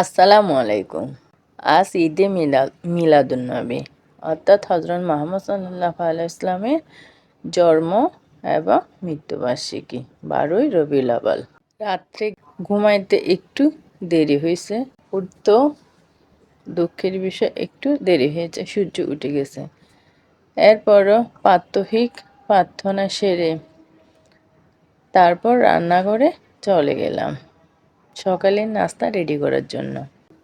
আসসালামু আলাইকুম। আজ ঈদে মিলাদ মিলাদুন্নবী, অর্থাৎ হজরত মোহাম্মদ সাল্লাহ ইসলামের জন্ম এবং মৃত্যুবার্ষিকী, বারোই রবিউল আওয়াল রাত্রে ঘুমাইতে একটু দেরি হয়েছে উঠতেও দুঃখের বিষয়, একটু দেরি হয়েছে, সূর্য উঠে গেছে। এরপরও প্রাত্যহিক প্রার্থনা সেরে তারপর রান্নাঘরে চলে গেলাম। সকালের নাস্তা রেডি করার জন্য।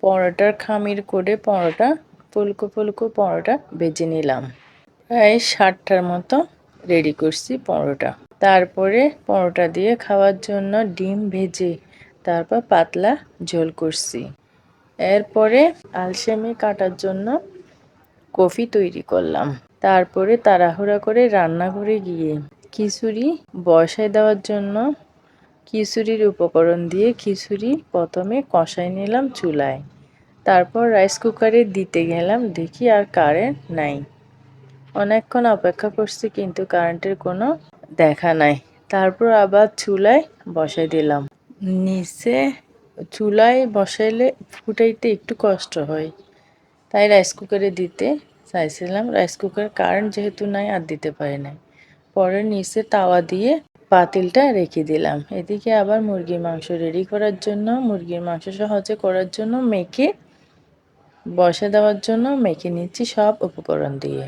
পরোটার খামির করে পরোটা, ফুলকো ফুলকো পরোটা বেজে নিলাম। প্রায় ষাটটার মতো রেডি করছি পরোটা। তারপরে পরোটা দিয়ে খাওয়ার জন্য ডিম ভেজে, তারপর পাতলা ঝোল করছি। এরপরে আলসেমি কাটার জন্য কফি তৈরি করলাম। তারপরে তাড়াহুড়া করে রান্নাঘরে গিয়ে খিচুড়ি বসায় দেওয়ার জন্য খিচুড়ির উপকরণ দিয়ে খিচুড়ি প্রথমে কষাই নিলাম চুলায়। তারপর রাইস কুকারে দিতে গেলাম, দেখি আর কারেন্ট নাই। অনেকক্ষণ অপেক্ষা করছি, কিন্তু কারেন্টের কোনো দেখা নাই। তারপর আবার চুলায় বসাই দিলাম। নিচে চুলায় বসাইলে ফুটাইতে একটু কষ্ট হয়। তাই রাইস কুকারে দিতে চাইছিলাম। রাইস কুকার কারেন্ট যেহেতু নাই, আর দিতে পারি নাই। পরে নিচে তাওয়া দিয়ে পাতিলটা রেখে দিলাম। এদিকে আবার মুরগির মাংস রেডি করার জন্য, মুরগির মাংস সহজে করার জন্য মেখে, বসে দেওয়ার জন্য মেখে নিচ্ছি সব উপকরণ দিয়ে।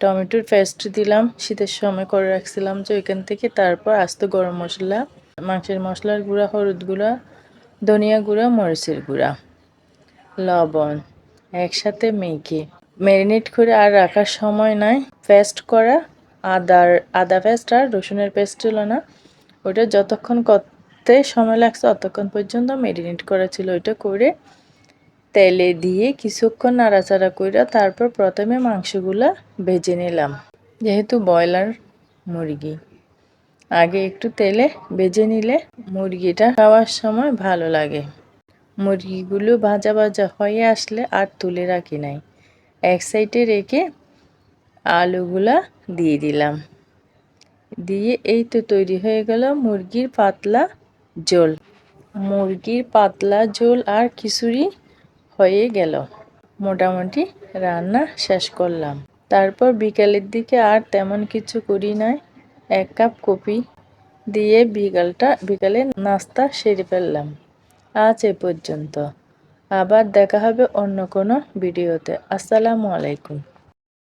টমেটোর পেস্ট দিলাম, শীতের সময় করে রাখছিলাম যে ওইখান থেকে, তারপর আস্ত গরম মশলা, মাংসের মশলার গুঁড়া, হলুদ গুঁড়া, ধনিয়া গুঁড়া, মরিচের গুঁড়া, লবণ একসাথে মেখে ম্যারিনেট করে আর রাখার সময় নাই পেস্ট করা আদার, আদা পেস্ট আর রসুনের পেস্ট ছিল না। ওটা যতক্ষণ করতে সময় লাগছে ততক্ষণ পর্যন্ত ম্যারিনেট করা ছিল ওইটা করে তেলে দিয়ে কিছুক্ষণ নাড়াচাড়া করে তারপর প্রথমে মাংসগুলা ভেজে নিলাম। যেহেতু ব্রয়লার মুরগি, আগে একটু তেলে ভেজে নিলে মুরগিটা খাওয়ার সময় ভালো লাগে। মুরগিগুলো ভাজা ভাজা হয়ে আসলে আর তুলে রাখি নাই। এক সাইডে রেখে আলুগুলা দিয়ে দিলাম। দিয়ে এই তো তৈরি হয়ে গেল মুরগির পাতলা ঝোল। মুরগির পাতলা ঝোল আর খিচুড়ি হয়ে গেল। মোটামুটি রান্না শেষ করলাম। তারপর বিকালের দিকে আর তেমন কিছু করি নাই। এক কাপ কপি দিয়ে বিকালটা, বিকালে নাস্তা সেরে ফেললাম। আজ এ পর্যন্ত। আবার দেখা হবে অন্য কোনো ভিডিওতে। আসসালামু আলাইকুম।